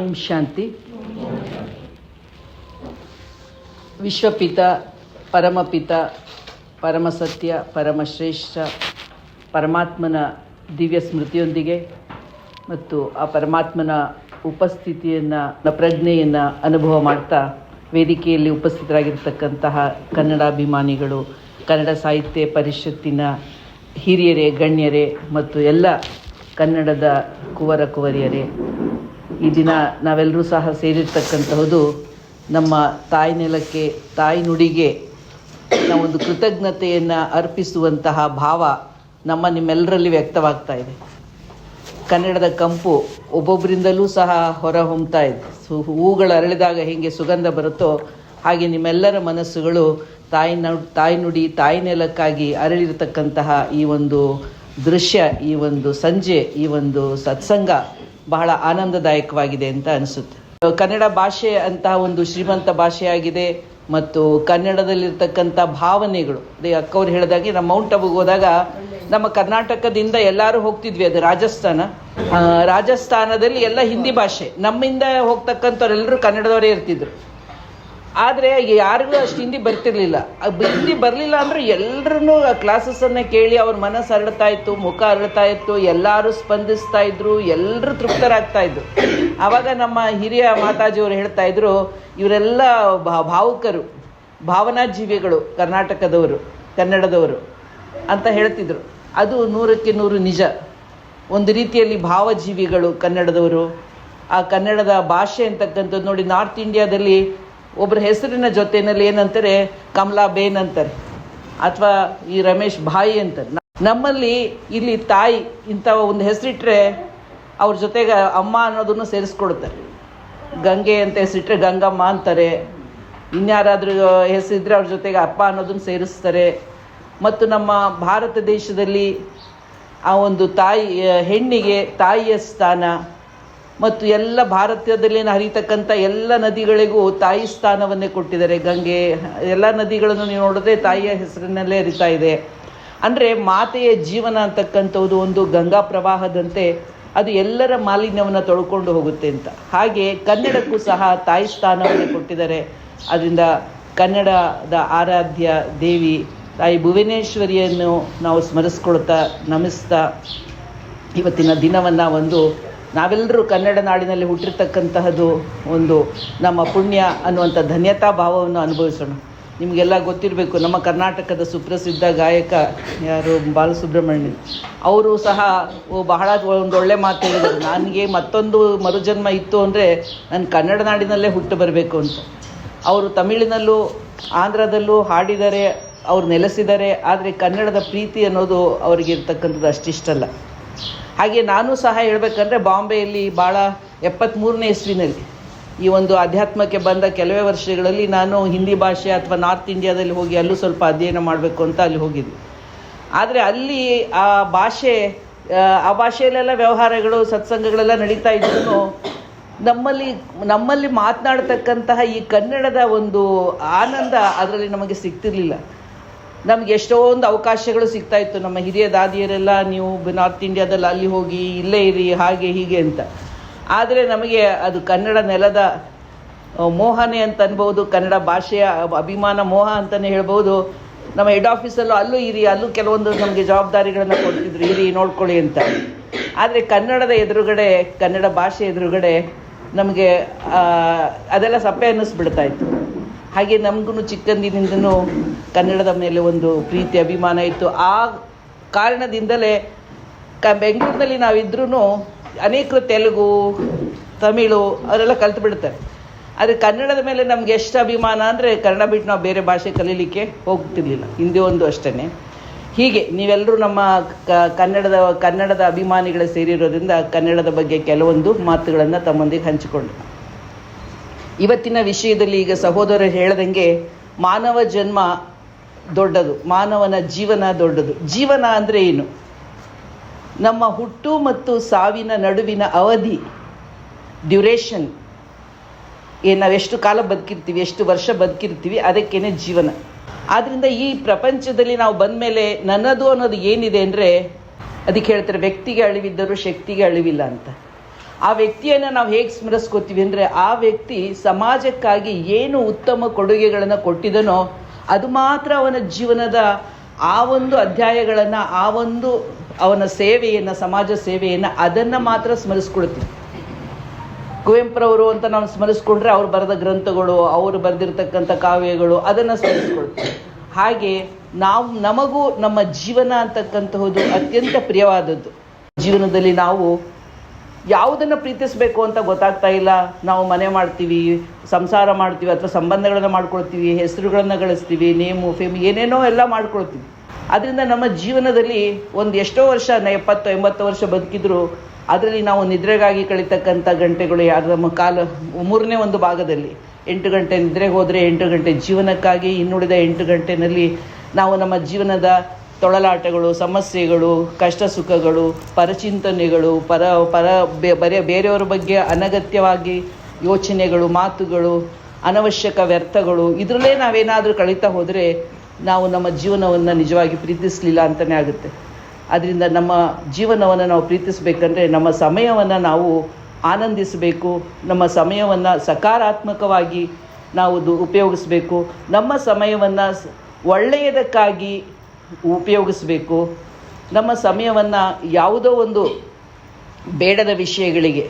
ಓಂ ಶಾಂತಿ. ವಿಶ್ವಪಿತ, ಪರಮಪಿತ, ಪರಮಸತ್ಯ, ಪರಮಶ್ರೇಷ್ಠ, ಪರಮಾತ್ಮನ ದಿವ್ಯ ಸ್ಮೃತಿಯೊಂದಿಗೆ ಮತ್ತು ಆ ಪರಮಾತ್ಮನ ಉಪಸ್ಥಿತಿಯನ್ನು ಪ್ರಜ್ಞೆಯನ್ನು ಅನುಭವ ಮಾಡ್ತಾ ವೇದಿಕೆಯಲ್ಲಿ ಉಪಸ್ಥಿತರಾಗಿರ್ತಕ್ಕಂತಹ ಕನ್ನಡಾಭಿಮಾನಿಗಳು, ಕನ್ನಡ ಸಾಹಿತ್ಯ ಪರಿಷತ್ತಿನ ಹಿರಿಯರೇ, ಗಣ್ಯರೇ ಮತ್ತು ಎಲ್ಲ ಕನ್ನಡದ ಕುವರ ಕುವರಿಯರೇ ಈ ದಿನ ನಾವೆಲ್ಲರೂ ಸಹ ಸೇರಿರ್ತಕ್ಕಂತಹದ್ದು ನಮ್ಮ ತಾಯಿ ನೆಲಕ್ಕೆ, ತಾಯಿ ನುಡಿಗೆ ನಾವೊಂದು ಕೃತಜ್ಞತೆಯನ್ನು ಅರ್ಪಿಸುವಂತಹ ಭಾವ ನಮ್ಮ ನಿಮ್ಮೆಲ್ಲರಲ್ಲಿ ವ್ಯಕ್ತವಾಗ್ತಾ ಇದೆ. ಕನ್ನಡದ ಕಂಪು ಒಬ್ಬೊಬ್ಬರಿಂದಲೂ ಸಹ ಹೊರ ಹೊಮ್ತಾ ಇದೆ. ಸು ಹೂಗಳು ಅರಳಿದಾಗ ಹೇಗೆ ಸುಗಂಧ ಬರುತ್ತೋ ಹಾಗೆ ನಿಮ್ಮೆಲ್ಲರ ಮನಸ್ಸುಗಳು ತಾಯಿ ತಾಯಿ ನುಡಿ, ತಾಯಿ ನೆಲಕ್ಕಾಗಿ ಅರಳಿರತಕ್ಕಂತಹ ಈ ಒಂದು ದೃಶ್ಯ, ಈ ಒಂದು ಸಂಜೆ, ಈ ಒಂದು ಸತ್ಸಂಗ ಬಹಳ ಆನಂದದಾಯಕವಾಗಿದೆ ಅಂತ ಅನಿಸುತ್ತೆ. ಕನ್ನಡ ಭಾಷೆ ಅಂತಹ ಒಂದು ಶ್ರೀಮಂತ ಭಾಷೆಯಾಗಿದೆ ಮತ್ತು ಕನ್ನಡದಲ್ಲಿರ್ತಕ್ಕಂಥ ಭಾವನೆಗಳು. ಅದೇ ಅಕ್ಕವ್ರು ಹೇಳಿದಾಗೆ, ನಮ್ಮ ಮೌಂಟ್ ಅಬುಗೆ ಹೋದಾಗ ನಮ್ಮ ಕರ್ನಾಟಕದಿಂದ ಎಲ್ಲರೂ ಹೋಗ್ತಿದ್ವಿ, ಅದು ರಾಜಸ್ಥಾನ. ರಾಜಸ್ಥಾನದಲ್ಲಿ ಎಲ್ಲ ಹಿಂದಿ ಭಾಷೆ. ನಮ್ಮಿಂದ ಹೋಗ್ತಕ್ಕಂಥವ್ರೆಲ್ಲರೂ ಕನ್ನಡದವರೇ ಇರ್ತಿದ್ರು. ಆದರೆ ಯಾರಿಗೂ ಅಷ್ಟು ಹಿಂದಿ ಬರ್ತಿರ್ಲಿಲ್ಲ. ಹಿಂದಿ ಬರಲಿಲ್ಲ ಅಂದ್ರೆ ಎಲ್ಲರೂ ಕ್ಲಾಸಸ್ಸನ್ನು ಕೇಳಿ ಅವ್ರ ಮನಸ್ಸು ಅರಳ್ತಾ ಇತ್ತು, ಮುಖ ಅರಳ್ತಾ ಇತ್ತು, ಎಲ್ಲರೂ ಸ್ಪಂದಿಸ್ತಾ ಇದ್ರು ಎಲ್ಲರೂ ತೃಪ್ತರಾಗ್ತಾ ಇದ್ರು. ಆವಾಗ ನಮ್ಮ ಹಿರಿಯ ಮಾತಾಜಿಯವರು ಹೇಳ್ತಾ ಇದ್ರು, ಇವರೆಲ್ಲ ಭಾವುಕರು, ಭಾವನಾಜೀವಿಗಳು ಕರ್ನಾಟಕದವರು, ಕನ್ನಡದವರು, ಅಂತ ಹೇಳ್ತಿದ್ರು. ಅದು ನೂರಕ್ಕೆ ನೂರು ನಿಜ. ಒಂದು ರೀತಿಯಲ್ಲಿ ಭಾವಜೀವಿಗಳು ಕನ್ನಡದವರು. ಆ ಕನ್ನಡದ ಭಾಷೆ ಅಂತಕ್ಕಂಥದ್ದು ನೋಡಿ ನಾರ್ತ್ ಇಂಡಿಯಾದಲ್ಲಿ ಒಬ್ಬರ ಹೆಸರಿನ ಜೊತೆಯಲ್ಲಿ ಏನಂತಾರೆ? ಕಮಲಾ ಬೇನ್ ಅಂತಾರೆ. ಅಥವಾ ಈ ರಮೇಶ್ ಭಾಯಿ ಅಂತಾರೆ. ನಮ್ಮಲ್ಲಿ ಇಲ್ಲಿ ತಾಯಿ ಇಂಥ ಒಂದು ಹೆಸರಿಟ್ರೆ ಅವ್ರ ಜೊತೆಗೆ ಅಮ್ಮ ಅನ್ನೋದನ್ನು ಸೇರಿಸ್ಕೊಡ್ತಾರೆ. ಗಂಗೆ ಅಂತ ಹೆಸರಿಟ್ರೆ ಗಂಗಮ್ಮ ಅಂತಾರೆ. ಇನ್ಯಾರಾದರೂ ಹೆಸರಿದ್ರೆ ಅವ್ರ ಜೊತೆಗೆ ಅಪ್ಪ ಅನ್ನೋದನ್ನು ಸೇರಿಸ್ತಾರೆ. ಮತ್ತು ನಮ್ಮ ಭಾರತ ದೇಶದಲ್ಲಿ ಆ ಒಂದು ತಾಯಿ, ಹೆಣ್ಣಿಗೆ ತಾಯಿಯ ಸ್ಥಾನ ಮತ್ತು ಎಲ್ಲ ಭಾರತದಲ್ಲಿ ಹರಿತಕ್ಕಂಥ ಎಲ್ಲ ನದಿಗಳಿಗೂ ತಾಯಿ ಸ್ಥಾನವನ್ನೇ ಕೊಟ್ಟಿದ್ದಾರೆ. ಗಂಗೆ, ಎಲ್ಲ ನದಿಗಳನ್ನು ನೀವು ನೋಡಿದ್ರೆ ತಾಯಿಯ ಹೆಸರಿನಲ್ಲೇ ಹರಿತಾ ಇದೆ. ಅಂದರೆ ಮಾತೆಯ ಜೀವನ ಅಂತಕ್ಕಂಥದ್ದು ಒಂದು ಗಂಗಾ ಪ್ರವಾಹದಂತೆ ಅದು ಎಲ್ಲರ ಮಾಲಿನ್ಯವನ್ನು ತೊಳ್ಕೊಂಡು ಹೋಗುತ್ತೆ ಅಂತ. ಹಾಗೆ ಕನ್ನಡಕ್ಕೂ ಸಹ ತಾಯಿ ಸ್ಥಾನವನ್ನು ಕೊಟ್ಟಿದ್ದಾರೆ. ಅದರಿಂದ ಕನ್ನಡದ ಆರಾಧ್ಯ ದೇವಿ ತಾಯಿ ಭುವನೇಶ್ವರಿಯನ್ನು ನಾವು ಸ್ಮರಿಸ್ಕೊಳ್ತಾ ನಮಿಸ್ತಾ ಇವತ್ತಿನ ದಿನವನ್ನು ಒಂದು ನಾವೆಲ್ಲರೂ ಕನ್ನಡ ನಾಡಿನಲ್ಲಿ ಹುಟ್ಟಿರ್ತಕ್ಕಂತಹದ್ದು ಒಂದು ನಮ್ಮ ಪುಣ್ಯ ಅನ್ನುವಂಥ ಧನ್ಯತಾ ಭಾವವನ್ನು ಅನುಭವಿಸೋಣ. ನಿಮಗೆಲ್ಲ ಗೊತ್ತಿರಬೇಕು, ನಮ್ಮ ಕರ್ನಾಟಕದ ಸುಪ್ರಸಿದ್ಧ ಗಾಯಕ ಯಾರು? ಬಾಲಸುಬ್ರಹ್ಮಣ್ಯ ಅವರು ಸಹ ಬಹಳ ಒಂದು ಒಳ್ಳೆ ಮಾತು ಹೇಳಿದರು. ನನಗೆ ಮತ್ತೊಂದು ಮರುಜನ್ಮ ಇತ್ತು ಅಂದರೆ ನಾನು ಕನ್ನಡ ನಾಡಿನಲ್ಲೇ ಹುಟ್ಟು ಬರಬೇಕು ಅಂತ. ಅವರು ತಮಿಳಿನಲ್ಲೂ, ಆಂಧ್ರದಲ್ಲೂ ಹಾಡಿದ್ದಾರೆ ಅವ್ರು ನೆಲೆಸಿದ್ದಾರೆ ಆದರೆ ಕನ್ನಡದ ಪ್ರೀತಿ ಅನ್ನೋದು ಅವರಿಗೆ ಇರ್ತಕ್ಕಂಥದ್ದು ಅಷ್ಟಿಷ್ಟಲ್ಲ. ಹಾಗೆ ನಾನು ಸಹ ಹೇಳಬೇಕಂದ್ರೆ ಬಾಂಬೆಯಲ್ಲಿ ಭಾಳ ಎಪ್ಪತ್ತ್ಮೂರನೇ ಇಸ್ವಿನಲ್ಲಿ ಈ ಒಂದು ಅಧ್ಯಾತ್ಮಕ್ಕೆ ಬಂದ ಕೆಲವೇ ವರ್ಷಗಳಲ್ಲಿ ನಾನು ಹಿಂದಿ ಭಾಷೆ ಅಥವಾ ನಾರ್ತ್ ಇಂಡಿಯಾದಲ್ಲಿ ಹೋಗಿ ಅಲ್ಲೂ ಸ್ವಲ್ಪ ಅಧ್ಯಯನ ಮಾಡಬೇಕು ಅಂತ ಅಲ್ಲಿ ಹೋಗಿದ್ದೆ. ಆದರೆ ಅಲ್ಲಿ ಆ ಭಾಷೆ ಆ, ಭಾಷೆಯಲ್ಲೆಲ್ಲ ವ್ಯವಹಾರಗಳು ಸತ್ಸಂಗಗಳೆಲ್ಲ ನಡೀತಾ ಇದ್ರು ನಮ್ಮಲ್ಲಿ ನಮ್ಮಲ್ಲಿ ಮಾತನಾಡ್ತಕ್ಕಂತಹ ಈ ಕನ್ನಡದ ಒಂದು ಆನಂದ ಅದರಲ್ಲಿ ನಮಗೆ ಸಿಗ್ತಿರ್ಲಿಲ್ಲ. ನಮ್ಗೆ ಎಷ್ಟೊಂದು ಅವಕಾಶಗಳು ಸಿಗ್ತಾ ಇತ್ತು. ನಮ್ಮ ಹಿರಿಯ ದಾದಿಯರೆಲ್ಲ, ನೀವು ನಾರ್ತ್ ಇಂಡಿಯಾದಲ್ಲಿ ಅಲ್ಲಿ ಹೋಗಿ, ಇಲ್ಲೇ ಇರಿ, ಹಾಗೆ ಹೀಗೆ ಅಂತ. ಆದರೆ ನಮಗೆ ಅದು ಕನ್ನಡ ನೆಲದ ಮೋಹನೆ ಅಂತ ಅನ್ಬೋದು, ಕನ್ನಡ ಭಾಷೆಯ ಅಭಿಮಾನ ಮೋಹ ಅಂತಲೇ ಹೇಳ್ಬೋದು. ನಮ್ಮ ಹೆಡ್ ಆಫೀಸಲ್ಲೂ ಅಲ್ಲೂ ಇರಿ, ಅಲ್ಲೂ ಕೆಲವೊಂದು ನಮಗೆ ಜವಾಬ್ದಾರಿಗಳನ್ನು ಕೊಡ್ತಿದ್ರು. ಇರಿ, ನೋಡ್ಕೊಳ್ಳಿ ಅಂತ. ಆದರೆ ಕನ್ನಡದ ಎದುರುಗಡೆ, ಕನ್ನಡ ಭಾಷೆ ಎದುರುಗಡೆ ನಮಗೆ ಅದೆಲ್ಲ ಸಪ್ಪೆ ಅನ್ನಿಸ್ಬಿಡ್ತಾ ಇತ್ತು. ಹಾಗೆ ನಮಗೂ ಚಿಕ್ಕಂದಿನಿಂದನೂ ಕನ್ನಡದ ಮೇಲೆ ಒಂದು ಪ್ರೀತಿ, ಅಭಿಮಾನ ಇತ್ತು. ಆ ಕಾರಣದಿಂದಲೇ ಕ ಬೆಂಗಳೂರಿನಲ್ಲಿ ನಾವಿದ್ರೂ ಅನೇಕರು ತೆಲುಗು, ತಮಿಳು ಅವರೆಲ್ಲ ಕಲ್ತು ಬಿಡ್ತಾರೆ ಆದರೆ ಕನ್ನಡದ ಮೇಲೆ ನಮ್ಗೆ ಎಷ್ಟು ಅಭಿಮಾನ ಅಂದರೆ ಕನ್ನಡ ಬಿಟ್ಟು ನಾವು ಬೇರೆ ಭಾಷೆ ಕಲೀಲಿಕ್ಕೆ ಹೋಗ್ತಿರ್ಲಿಲ್ಲ. ಹಿಂದಿ ಒಂದು ಅಷ್ಟೇ ಹೀಗೆ ನೀವೆಲ್ಲರೂ ನಮ್ಮ ಕನ್ನಡದ ಕನ್ನಡದ ಅಭಿಮಾನಿಗಳು ಸೇರಿರೋದ್ರಿಂದ ಕನ್ನಡದ ಬಗ್ಗೆ ಕೆಲವೊಂದು ಮಾತುಗಳನ್ನು ತಮ್ಮೊಂದಿಗೆ ಹಂಚಿಕೊಂಡು ಇವತ್ತಿನ ವಿಷಯದಲ್ಲಿ ಈಗ ಸಹೋದರರು ಹೇಳ್ದಂಗೆ ಮಾನವ ಜನ್ಮ ದೊಡ್ಡದು, ಮಾನವನ ಜೀವನ ದೊಡ್ಡದು. ಜೀವನ ಅಂದರೆ ಏನು? ನಮ್ಮ ಹುಟ್ಟು ಮತ್ತು ಸಾವಿನ ನಡುವಿನ ಅವಧಿ, ಡ್ಯುರೇಷನ್. ಏನು ನಾವು ಎಷ್ಟು ಕಾಲ ಬದುಕಿರ್ತೀವಿ, ಎಷ್ಟು ವರ್ಷ ಬದುಕಿರ್ತೀವಿ, ಅದಕ್ಕೇನೆ ಜೀವನ. ಆದ್ದರಿಂದ ಈ ಪ್ರಪಂಚದಲ್ಲಿ ನಾವು ಬಂದ ಮೇಲೆ ನನ್ನದು ಅನ್ನೋದು ಏನಿದೆ ಅಂದರೆ, ಅದಕ್ಕೆ ಹೇಳ್ತಾರೆ, ವ್ಯಕ್ತಿಗೆ ಅಳಿವಿದ್ದರೂ ಶಕ್ತಿಗೆ ಅಳಿವಿಲ್ಲ ಅಂತ. ಆ ವ್ಯಕ್ತಿಯನ್ನು ನಾವು ಹೇಗೆ ಸ್ಮರಿಸ್ಕೋತೀವಿ ಅಂದರೆ ಆ ವ್ಯಕ್ತಿ ಸಮಾಜಕ್ಕಾಗಿ ಏನು ಉತ್ತಮ ಕೊಡುಗೆಗಳನ್ನು ಕೊಟ್ಟಿದನೋ ಅದು ಮಾತ್ರ ಅವನ ಜೀವನದ ಆ ಒಂದು ಅಧ್ಯಾಯಗಳನ್ನು, ಆ ಒಂದು ಅವನ ಸೇವೆಯನ್ನು, ಸಮಾಜ ಸೇವೆಯನ್ನು ಅದನ್ನು ಮಾತ್ರ ಸ್ಮರಿಸ್ಕೊಳ್ತೀವಿ. ಕುವೆಂಪುರವರು ಅಂತ ನಾವು ಸ್ಮರಿಸ್ಕೊಂಡ್ರೆ ಅವ್ರು ಬರೆದ ಗ್ರಂಥಗಳು, ಅವರು ಬರೆದಿರ್ತಕ್ಕಂಥ ಕಾವ್ಯಗಳು ಅದನ್ನು ಸ್ಮರಿಸ್ಕೊಳ್ತೀವಿ. ಹಾಗೆ ನಾವು ನಮಗೂ ನಮ್ಮ ಜೀವನ ಅಂತಕ್ಕಂತಹದ್ದು ಅತ್ಯಂತ ಪ್ರಿಯವಾದದ್ದು. ಜೀವನದಲ್ಲಿ ನಾವು ಯಾವುದನ್ನು ಪ್ರೀತಿಸಬೇಕು ಅಂತ ಗೊತ್ತಾಗ್ತಾ ಇಲ್ಲ. ನಾವು ಮನೆ ಮಾಡ್ತೀವಿ, ಸಂಸಾರ ಮಾಡ್ತೀವಿ, ಅಥವಾ ಸಂಬಂಧಗಳನ್ನು ಮಾಡ್ಕೊಳ್ತೀವಿ, ಹೆಸರುಗಳನ್ನು ಗಳಿಸ್ತೀವಿ, ನೇಮು, ಫೇಮ್, ಏನೇನೋ ಎಲ್ಲ ಮಾಡ್ಕೊಳ್ತೀವಿ. ಅದರಿಂದ ನಮ್ಮ ಜೀವನದಲ್ಲಿ ಒಂದು ಎಷ್ಟೋ ವರ್ಷ ಎಪ್ಪತ್ತು, ಎಂಬತ್ತು ವರ್ಷ ಬದುಕಿದ್ರು, ಅದರಲ್ಲಿ ನಾವು ನಿದ್ರೆಗಾಗಿ ಕಳೀತಕ್ಕಂಥ ಗಂಟೆಗಳು ಯಾರು? ನಮ್ಮ ಕಾಲ, ಮೂರನೇ ಒಂದು ಭಾಗದಲ್ಲಿ. ಎಂಟು ಗಂಟೆ ನಿದ್ರೆಗೆ ಹೋದರೆ ಎಂಟು ಗಂಟೆ ಜೀವನಕ್ಕಾಗಿ ಇನ್ನುಳಿದ ಎಂಟು ಗಂಟೆನಲ್ಲಿ ನಾವು ನಮ್ಮ ಜೀವನದ ತೊಳಲಾಟಗಳು, ಸಮಸ್ಯೆಗಳು ಕಷ್ಟ ಸುಖಗಳು ಪರಚಿಂತನೆಗಳು, ಪರ ಪರ ಬರೆ, ಬೇರೆಯವರ ಬಗ್ಗೆ ಅನಗತ್ಯವಾಗಿ ಯೋಚನೆಗಳು, ಮಾತುಗಳು, ಅನವಶ್ಯಕ ವ್ಯರ್ಥಗಳು, ಇದರಲ್ಲೇ ನಾವೇನಾದರೂ ಕಳೀತಾ ಹೋದರೆ ನಾವು ನಮ್ಮ ಜೀವನವನ್ನು ನಿಜವಾಗಿ ಪ್ರೀತಿಸಲಿಲ್ಲ ಅಂತಲೇ ಆಗುತ್ತೆ. ಅದರಿಂದ ನಮ್ಮ ಜೀವನವನ್ನು ನಾವು ಪ್ರೀತಿಸಬೇಕಂದ್ರೆ ನಮ್ಮ ಸಮಯವನ್ನು ನಾವು ಆನಂದಿಸಬೇಕು, ನಮ್ಮ ಸಮಯವನ್ನು ಸಕಾರಾತ್ಮಕವಾಗಿ ನಾವು ಉಪಯೋಗಿಸಬೇಕು. ನಮ್ಮ ಸಮಯವನ್ನು ಒಳ್ಳೆಯದಕ್ಕಾಗಿ ಉಪಯೋಗಿಸಬೇಕು. ನಮ್ಮ ಸಮಯವನ್ನು ಯಾವುದೋ ಒಂದು ಬೇಡದ ವಿಷಯಗಳಿಗೆ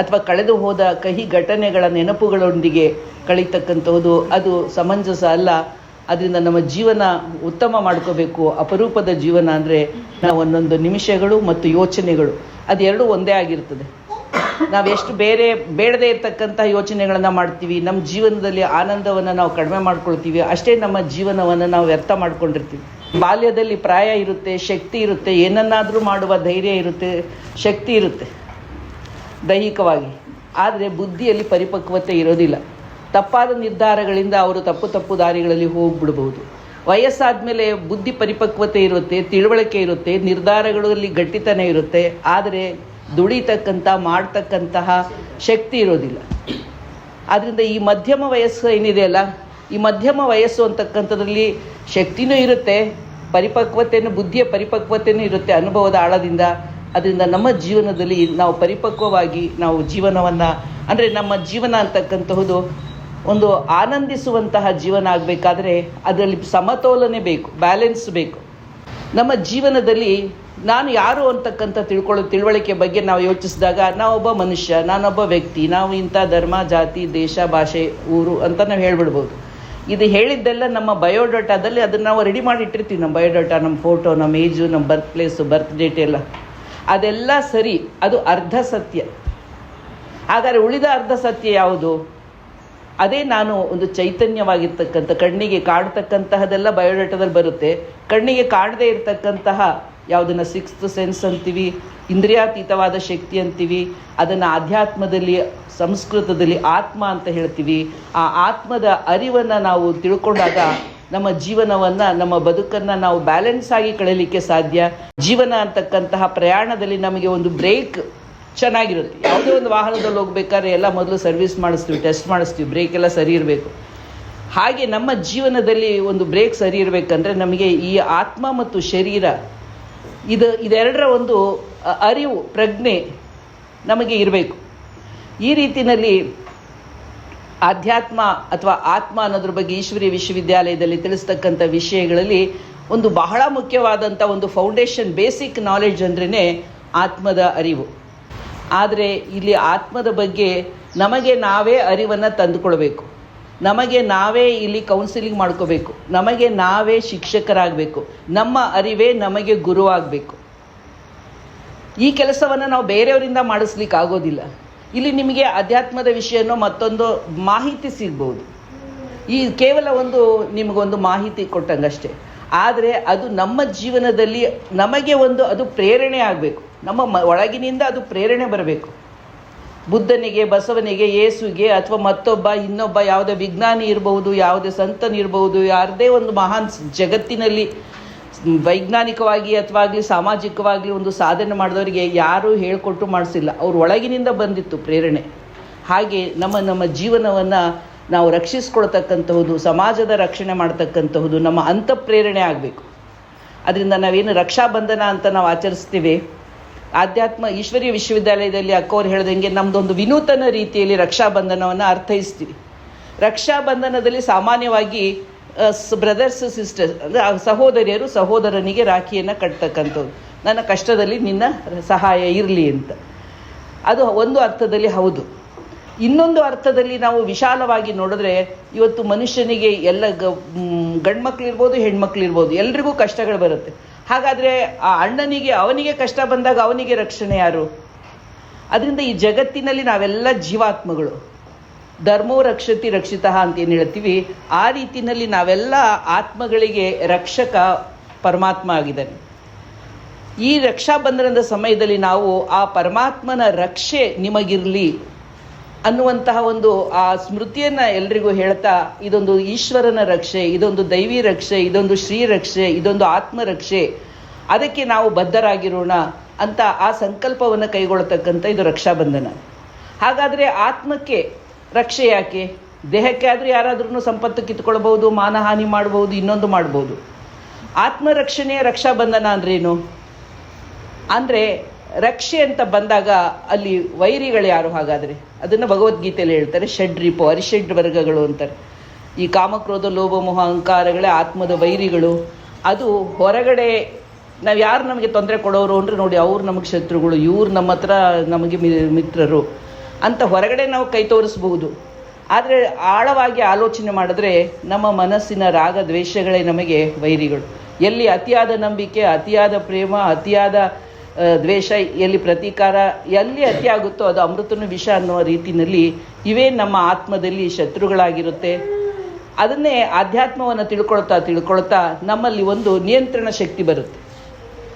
ಅಥವಾ ಕಳೆದು ಹೋದ ಕಹಿ ಘಟನೆಗಳ ನೆನಪುಗಳೊಂದಿಗೆ ಕಳೀತಕ್ಕಂಥದ್ದು ಅದು ಸಮಂಜಸ ಅಲ್ಲ. ಅದರಿಂದ ನಮ್ಮ ಜೀವನ ಉತ್ತಮ ಮಾಡ್ಕೋಬೇಕು. ಅಪರೂಪದ ಜೀವನ ಅಂದರೆ ನಾವು ಒಂದೊಂದು ನಿಮಿಷಗಳು ಮತ್ತು ಯೋಚನೆಗಳು. ಅದೆರಡು ಒಂದೇ ಆಗಿರ್ತದೆ. ನಾವು ಎಷ್ಟು ಬೇರೆ, ಬೇಡದೇ ಇರ್ತಕ್ಕಂಥ ಯೋಚನೆಗಳನ್ನು ಮಾಡ್ತೀವಿ ನಮ್ಮ ಜೀವನದಲ್ಲಿ ಆನಂದವನ್ನು ನಾವು ಕಡಿಮೆ ಮಾಡ್ಕೊಳ್ತೀವಿ, ಅಷ್ಟೇ ನಮ್ಮ ಜೀವನವನ್ನು ನಾವು ವ್ಯರ್ಥ ಮಾಡ್ಕೊಂಡಿರ್ತೀವಿ. ಬಾಲ್ಯದಲ್ಲಿ ಪ್ರಾಯ ಇರುತ್ತೆ, ಶಕ್ತಿ ಇರುತ್ತೆ, ಏನನ್ನಾದರೂ ಮಾಡುವ ಧೈರ್ಯ ಇರುತ್ತೆ, ಶಕ್ತಿ ಇರುತ್ತೆ, ದೈಹಿಕವಾಗಿ. ಆದರೆ ಬುದ್ಧಿಯಲ್ಲಿ ಪರಿಪಕ್ವತೆ ಇರೋದಿಲ್ಲ. ತಪ್ಪಾದ ನಿರ್ಧಾರಗಳಿಂದ ಅವರು ತಪ್ಪು ತಪ್ಪು ದಾರಿಗಳಲ್ಲಿ ಹೋಗ್ಬಿಡ್ಬೋದು. ವಯಸ್ಸಾದ ಮೇಲೆ ಬುದ್ಧಿ ಪರಿಪಕ್ವತೆ ಇರುತ್ತೆ, ತಿಳುವಳಿಕೆ ಇರುತ್ತೆ, ನಿರ್ಧಾರಗಳಲ್ಲಿ ಗಟ್ಟಿತನ ಇರುತ್ತೆ, ಆದರೆ ದುಡಿತಕ್ಕಂಥ, ಮಾಡ್ತಕ್ಕಂತಹ ಶಕ್ತಿ ಇರೋದಿಲ್ಲ. ಆದ್ದರಿಂದ ಈ ಮಧ್ಯಮ ವಯಸ್ಸು ಏನಿದೆ ಅಲ್ಲ, ಈ ಮಧ್ಯಮ ವಯಸ್ಸು ಅಂತಕ್ಕಂಥದ್ರಲ್ಲಿ ಶಕ್ತಿನೂ ಇರುತ್ತೆ ಪರಿಪಕ್ವತೆಯನ್ನು ಬುದ್ಧಿಯ ಪರಿಪಕ್ವತೆಯೂ ಇರುತ್ತೆ ಅನುಭವದ ಆಳದಿಂದ. ಅದರಿಂದ ನಮ್ಮ ಜೀವನದಲ್ಲಿ ನಾವು ಪರಿಪಕ್ವವಾಗಿ ನಾವು ಜೀವನವನ್ನು, ಅಂದರೆ ನಮ್ಮ ಜೀವನ ಅಂತಕ್ಕಂತಹುದು ಒಂದು ಆನಂದಿಸುವಂತಹ ಜೀವನ ಆಗಬೇಕಾದ್ರೆ ಅದರಲ್ಲಿ ಸಮತೋಲನೆ ಬೇಕು, ಬ್ಯಾಲೆನ್ಸ್ ಬೇಕು. ನಮ್ಮ ಜೀವನದಲ್ಲಿ ನಾನು ಯಾರು ಅಂತಕ್ಕಂಥ ತಿಳ್ಕೊಳ್ಳೋ ತಿಳುವಳಿಕೆ ಬಗ್ಗೆ ನಾವು ಯೋಚಿಸಿದಾಗ ನಾವೊಬ್ಬ ಮನುಷ್ಯ, ನಾನೊಬ್ಬ ವ್ಯಕ್ತಿ, ನಾವು ಇಂಥ ಧರ್ಮ, ಜಾತಿ, ದೇಶ, ಭಾಷೆ, ಊರು ಅಂತ ನಾವು ಹೇಳ್ಬಿಡ್ಬೋದು. ಇದು ಹೇಳಿದ್ದೆಲ್ಲ ನಮ್ಮ ಬಯೋಡಾಟಾದಲ್ಲಿ ಅದನ್ನು ನಾವು ರೆಡಿ ಮಾಡಿ ಇಟ್ಟಿರ್ತೀವಿ, ನಮ್ಮ ಬಯೋಡಾಟಾ, ನಮ್ಮ ಫೋಟೋ ನಮ್ಮ ಏಜು ನಮ್ಮ ಬರ್ತ್ ಪ್ಲೇಸು ಬರ್ತ್ ಡೇಟ್ ಎಲ್ಲ. ಅದೆಲ್ಲ ಸರಿ, ಅದು ಅರ್ಧ ಸತ್ಯ. ಹಾಗಾದರೆ ಉಳಿದ ಅರ್ಧ ಸತ್ಯ ಯಾವುದು? ಅದೇ ನಾನು ಒಂದು ಚೈತನ್ಯವಾಗಿರ್ತಕ್ಕಂಥ, ಕಣ್ಣಿಗೆ ಕಾಡ್ತಕ್ಕಂತಹದೆಲ್ಲ ಬಯೋಡಾಟಾದಲ್ಲಿ ಬರುತ್ತೆ. ಕಣ್ಣಿಗೆ ಕಾಣದೇ ಇರತಕ್ಕಂತಹ ಯಾವುದನ್ನು ಸಿಕ್ಸ್ತ್ ಸೆನ್ಸ್ ಅಂತೀವಿ, ಇಂದ್ರಿಯಾತೀತವಾದ ಶಕ್ತಿ ಅಂತೀವಿ, ಅದನ್ನು ಆಧ್ಯಾತ್ಮದಲ್ಲಿ, ಸಂಸ್ಕೃತದಲ್ಲಿ ಆತ್ಮ ಅಂತ ಹೇಳ್ತೀವಿ. ಆ ಆತ್ಮದ ಅರಿವನ್ನು ನಾವು ತಿಳ್ಕೊಂಡಾಗ ನಮ್ಮ ಜೀವನವನ್ನು, ನಮ್ಮ ಬದುಕನ್ನು ನಾವು ಬ್ಯಾಲೆನ್ಸ್ ಆಗಿ ಕಳೀಲಿಕ್ಕೆ ಸಾಧ್ಯ. ಜೀವನ ಅಂತಕ್ಕಂತಹ ಪ್ರಯಾಣದಲ್ಲಿ ನಮಗೆ ಒಂದು ಬ್ರೇಕ್ ಚೆನ್ನಾಗಿರುತ್ತೆ. ಯಾವುದೇ ಒಂದು ವಾಹನದಲ್ಲಿ ಹೋಗ್ಬೇಕಾದ್ರೆ ಎಲ್ಲ ಮೊದಲು ಸರ್ವಿಸ್ ಮಾಡಿಸ್ತೀವಿ ಟೆಸ್ಟ್ ಮಾಡಿಸ್ತೀವಿ ಬ್ರೇಕ್ ಎಲ್ಲ ಸರಿ ಇರಬೇಕು. ಹಾಗೆ ನಮ್ಮ ಜೀವನದಲ್ಲಿ ಒಂದು ಬ್ರೇಕ್ ಸರಿ ಇರಬೇಕಂದ್ರೆ ನಮಗೆ ಈ ಆತ್ಮ ಮತ್ತು ಶರೀರ ಇದು ಇದೆರಡರ ಒಂದು ಅರಿವು, ಪ್ರಜ್ಞೆ ನಮಗೆ ಇರಬೇಕು. ಈ ರೀತಿಯಲ್ಲಿ ಆಧ್ಯಾತ್ಮ ಅಥವಾ ಆತ್ಮ ಅನ್ನೋದ್ರ ಬಗ್ಗೆ ಈಶ್ವರಿ ವಿಶ್ವವಿದ್ಯಾಲಯದಲ್ಲಿ ತಿಳಿಸ್ತಕ್ಕಂಥ ವಿಷಯಗಳಲ್ಲಿ ಒಂದು ಬಹಳ ಮುಖ್ಯವಾದಂಥ ಒಂದು ಫೌಂಡೇಶನ್ ಬೇಸಿಕ್ ನಾಲೆಡ್ಜ್ ಅಂದ್ರೇ ಆತ್ಮದ ಅರಿವು. ಆದರೆ ಇಲ್ಲಿ ಆತ್ಮದ ಬಗ್ಗೆ ನಮಗೆ ನಾವೇ ಅರಿವನ್ನು ತಂದುಕೊಳ್ಬೇಕು. ನಮಗೆ ನಾವೇ ಇಲ್ಲಿ ಕೌನ್ಸಿಲಿಂಗ್ ಮಾಡ್ಕೋಬೇಕು. ನಮಗೆ ನಾವೇ ಶಿಕ್ಷಕರಾಗಬೇಕು. ನಮ್ಮ ಅರಿವೇ ನಮಗೆ ಗುರು ಆಗಬೇಕು ಈ ಕೆಲಸವನ್ನು ನಾವು ಬೇರೆಯವರಿಂದ ಮಾಡಿಸ್ಲಿಕ್ಕೆ ಆಗೋದಿಲ್ಲ. ಇಲ್ಲಿ ನಿಮಗೆ ಅಧ್ಯಾತ್ಮದ ವಿಷಯನೋ ಮತ್ತೊಂದು ಮಾಹಿತಿ ಸಿಗ್ಬೋದು. ಈ ಕೇವಲ ಒಂದು ನಿಮಗೊಂದು ಮಾಹಿತಿ ಕೊಟ್ಟಂಗಷ್ಟೇ. ಆದರೆ ಅದು ನಮ್ಮ ಜೀವನದಲ್ಲಿ ನಮಗೆ ಒಂದು ಅದು ಪ್ರೇರಣೆ ಆಗಬೇಕು. ನಮ್ಮ ಒಳಗಿನಿಂದ ಅದು ಪ್ರೇರಣೆ ಬರಬೇಕು. ಬುದ್ಧನಿಗೆ, ಬಸವನಿಗೆ ಯೇಸುಗೆ ಅಥವಾ ಮತ್ತೊಬ್ಬ, ಇನ್ನೊಬ್ಬ, ಯಾವುದೇ ವಿಜ್ಞಾನಿ ಇರಬಹುದು, ಯಾವುದೇ ಸಂತನಿರಬಹುದು ಯಾರದೇ ಒಂದು ಮಹಾನ್ ಜಗತ್ತಿನಲ್ಲಿ ವೈಜ್ಞಾನಿಕವಾಗಿ ಅಥವಾ ಆಗಲಿ ಸಾಮಾಜಿಕವಾಗಿ ಒಂದು ಸಾಧನೆ ಮಾಡಿದವರಿಗೆ ಯಾರೂ ಹೇಳಿಕೊಟ್ಟು ಮಾಡಿಸಿಲ್ಲ. ಅವ್ರ ಒಳಗಿನಿಂದ ಬಂದಿತ್ತು ಪ್ರೇರಣೆ. ಹಾಗೆ ನಮ್ಮ ನಮ್ಮ ಜೀವನವನ್ನು ನಾವು ರಕ್ಷಿಸ್ಕೊಳ್ತಕ್ಕಂತಹುದು, ಸಮಾಜದ ರಕ್ಷಣೆ ಮಾಡ್ತಕ್ಕಂತಹುದು ನಮ್ಮ ಅಂತಃಪ್ರೇರಣೆ ಆಗಬೇಕು. ಅದರಿಂದ ನಾವೇನು ರಕ್ಷಾಬಂಧನ ಅಂತ ನಾವು ಆಚರಿಸ್ತೀವಿ? ಆಧ್ಯಾತ್ಮ ಈಶ್ವರೀಯ ವಿಶ್ವವಿದ್ಯಾಲಯದಲ್ಲಿ ಅಕ್ಕವ್ರು ಹೇಳ್ದಂಗೆ ನಮ್ಮದೊಂದು ವಿನೂತನ ರೀತಿಯಲ್ಲಿ ರಕ್ಷಾಬಂಧನವನ್ನು ಅರ್ಥೈಸ್ತೀವಿ. ರಕ್ಷಾಬಂಧನದಲ್ಲಿ ಸಾಮಾನ್ಯವಾಗಿ ಬ್ರದರ್ಸ್ ಸಿಸ್ಟರ್ಸ್ ಅಂದರೆ ಸಹೋದರಿಯರು ಸಹೋದರನಿಗೆ ರಾಖಿಯನ್ನು ಕಟ್ತಕ್ಕಂಥದ್ದು ನನ್ನ ಕಷ್ಟದಲ್ಲಿ ನಿನ್ನ ಸಹಾಯ ಇರಲಿ ಅಂತ. ಅದು ಒಂದು ಅರ್ಥದಲ್ಲಿ ಹೌದು. ಇನ್ನೊಂದು ಅರ್ಥದಲ್ಲಿ ನಾವು ವಿಶಾಲವಾಗಿ ನೋಡಿದ್ರೆ, ಇವತ್ತು ಮನುಷ್ಯನಿಗೆ ಎಲ್ಲ ಗಂಡ್ಮಕ್ಳಿರ್ಬೋದು, ಹೆಣ್ಮಕ್ಳಿರ್ಬೋದು, ಎಲ್ರಿಗೂ ಕಷ್ಟಗಳು ಬರುತ್ತೆ. ಹಾಗಾದರೆ ಆ ಅಣ್ಣನಿಗೆ, ಅವನಿಗೆ ಕಷ್ಟ ಬಂದಾಗ ಅವನಿಗೆ ರಕ್ಷಣೆ ಯಾರು? ಅದರಿಂದ ಈ ಜಗತ್ತಿನಲ್ಲಿ ನಾವೆಲ್ಲ ಜೀವಾತ್ಮಗಳು. ಧರ್ಮೋ ರಕ್ಷತಿ ರಕ್ಷಿತ ಅಂತ ಏನು ಹೇಳ್ತೀವಿ? ಆ ರೀತಿಯಲ್ಲಿ ನಾವೆಲ್ಲ ಆತ್ಮಗಳಿಗೆ ರಕ್ಷಕ ಪರಮಾತ್ಮ ಆಗಿದ್ದಾನೆ. ಈ ರಕ್ಷಾಬಂಧನದ ಸಮಯದಲ್ಲಿ ನಾವು ಆ ಪರಮಾತ್ಮನ ರಕ್ಷೆ ನಿಮಗಿರಲಿ. ಅನ್ನುವಂತಹ ಒಂದು, ಆ ಸ್ಮೃತಿಯನ್ನು ಎಲ್ರಿಗೂ ಹೇಳ್ತಾ, ಇದೊಂದು ಈಶ್ವರನ ರಕ್ಷೆ, ಇದೊಂದು ದೈವಿ ರಕ್ಷೆ, ಇದೊಂದು ಶ್ರೀ ರಕ್ಷೆ, ಇದೊಂದು ಆತ್ಮರಕ್ಷೆ ಅದಕ್ಕೆ ನಾವು ಬದ್ಧರಾಗಿರೋಣ ಅಂತ ಆ ಸಂಕಲ್ಪವನ್ನು ಕೈಗೊಳ್ಳತಕ್ಕಂಥ ಇದು ರಕ್ಷಾಬಂಧನ. ಹಾಗಾದರೆ ಆತ್ಮಕ್ಕೆ ರಕ್ಷೆ ಯಾಕೆ? ದೇಹಕ್ಕೆ ಆದರೂ ಯಾರಾದ್ರೂ ಸಂಪತ್ತು ಕಿತ್ಕೊಳ್ಬಹುದು, ಮಾನಹಾನಿ ಮಾಡಬಹುದು, ಇನ್ನೊಂದು ಮಾಡ್ಬೋದು ಆತ್ಮರಕ್ಷಣೆಯ ರಕ್ಷಾಬಂಧನ ಅಂದ್ರೇನು? ಅಂದರೆ ರಕ್ಷೆ ಅಂತ ಬಂದಾಗ ಅಲ್ಲಿ ವೈರಿಗಳು ಯಾರು ಹಾಗಾದರೆ? ಅದನ್ನು ಭಗವದ್ಗೀತೆಯಲ್ಲಿ ಹೇಳ್ತಾರೆ ಷಡ್ರಿಪು ಅರಿಷಡ್ ವರ್ಗಗಳು ಅಂತಾರೆ. ಈ ಕಾಮಕ್ರೋಧ, ಲೋಭ, ಮೋಹ, ಅಹಂಕಾರಗಳೇ ಆತ್ಮದ ವೈರಿಗಳು. ಅದು ಹೊರಗಡೆ ನಾವು ಯಾರು ನಮಗೆ ತೊಂದರೆ ಕೊಡೋರು ಅಂದರೆ ನೋಡಿ ಅವ್ರು ನಮಗೆ ಶತ್ರುಗಳು, ಇವ್ರು ನಮ್ಮ ಹತ್ರ ನಮಗೆ ಮಿತ್ರರು ಅಂತ ಹೊರಗಡೆ ನಾವು ಕೈ ತೋರಿಸ್ಬಹುದು. ಆದರೆ ಆಳವಾಗಿ ಆಲೋಚನೆ ಮಾಡಿದ್ರೆ ನಮ್ಮ ಮನಸ್ಸಿನ ರಾಗ ದ್ವೇಷಗಳೇ ನಮಗೆ ವೈರಿಗಳು. ಎಲ್ಲಿ ಅತಿಯಾದ ನಂಬಿಕೆ, ಅತಿಯಾದ ಪ್ರೇಮ, ಅತಿಯಾದ ದ್ವೇಷ ಎಲ್ಲಿ ಪ್ರತೀಕಾರ ಎಲ್ಲಿ ಅತಿ ಆಗುತ್ತೋ ಅದು ಅಮೃತನು ವಿಷ ಅನ್ನುವ ರೀತಿಯಲ್ಲಿ ಇವೇ ನಮ್ಮ ಆತ್ಮದಲ್ಲಿ ಶತ್ರುಗಳಾಗಿರುತ್ತೆ. ಅದನ್ನೇ ಆಧ್ಯಾತ್ಮವನ್ನು ತಿಳ್ಕೊಳ್ತಾ ತಿಳ್ಕೊಳ್ತಾ ನಮ್ಮಲ್ಲಿ ಒಂದು ನಿಯಂತ್ರಣ ಶಕ್ತಿ ಬರುತ್ತೆ.